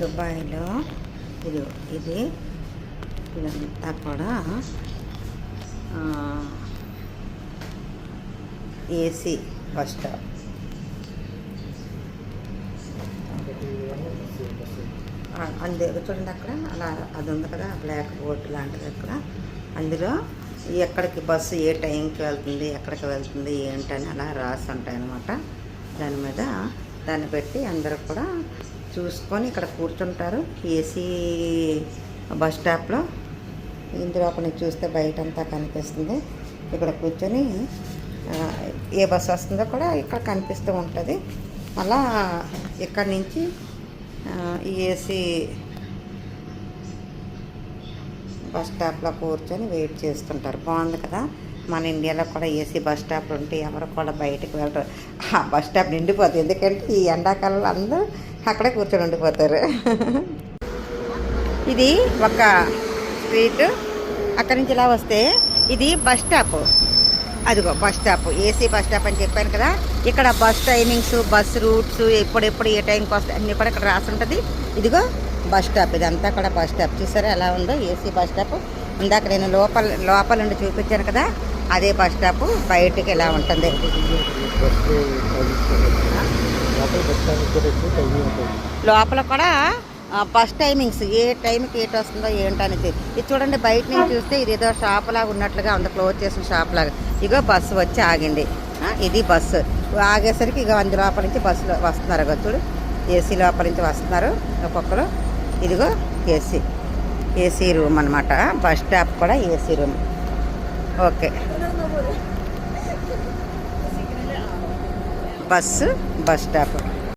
దుబాయ్లో ఇది ఇది. ఇదంతా కూడా ఏసీ బస్ స్టాప్. చూడండి అక్కడ అలా అది ఉంది కదా బ్లాక్ బోర్డ్ లాంటిది అక్కడ. అందులో ఎక్కడికి బస్సు ఏ టైంకి వెళ్తుంది ఎక్కడికి వెళ్తుంది ఏంటని అలా రాసి ఉంటాయి అనమాట దాని మీద దాన్ని పెట్టి అందరూ కూడా చూసుకొని ఇక్కడ కూర్చుంటారు. ఏసీ బస్ స్టాప్లో. ఇందులో ఒక చూస్తే బయట అంతా కనిపిస్తుంది. ఇక్కడ కూర్చొని ఏ బస్సు వస్తుందో కూడా ఇక్కడ కనిపిస్తూ ఉంటుంది. మళ్ళా ఇక్కడి నుంచి ఈ ఏసీ బస్ స్టాప్లో కూర్చొని వెయిట్ చేస్తుంటారు. బాగుంది కదా? మన ఇండియాలో కూడా ఏసీ బస్ స్టాప్లు ఉంటే ఎవరు కూడా బయటకు వెళ్ళరు. ఆ బస్ స్టాప్ నిండిపోతుంది. ఎందుకంటే ఈ ఎండాకాలంలో అందరూ అక్కడే కూర్చొని ఉండిపోతారు. ఇది ఒక స్ట్రీట్. అక్కడి నుంచి ఇలా వస్తే ఇది బస్ స్టాప్. అదిగో bus stop. AC bus stop అని చెప్పాను కదా. ఇక్కడ బస్ టైమింగ్స్ బస్ రూట్స్ ఎప్పుడెప్పుడు ఏ టైంకి వస్తాయి అన్నీ కూడా ఇక్కడ రాసి ఉంటుంది ఇదిగో బస్ స్టాప్. ఇదంతా కూడా బస్ స్టాప్. చూసారా ఎలా ఉందో? AC bus stop. ఇందాక నేను లోపల లోపల నుండి చూపించాను కదా. అదే బస్ స్టాప్. బయటికి ఎలా ఉంటుంది? లోపల కూడా బస్ టైమింగ్స్ ఏ టైంకి ఏటి వస్తుందో ఏంటనేది ఇది చూడండి బయట నుంచి చూస్తే ఇది ఏదో షాప్ లాగా ఉన్నట్లుగా ఉంది క్లోజ్ చేసిన షాప్ లాగా. ఇగో బస్సు వచ్చి ఆగింది. ఇది బస్సు. ఆగేసరికి ఇక అందు లోపల నుంచి బస్సులో వస్తున్నారు చూడు. ఏసీ లోపల నుంచి వస్తున్నారు ఒక్కొక్కరు ఇదిగో ఏసీ. ఏసీ రూమ్ అనమాట బస్ స్టాప్ కూడా AC room. Okay. Bus bus stop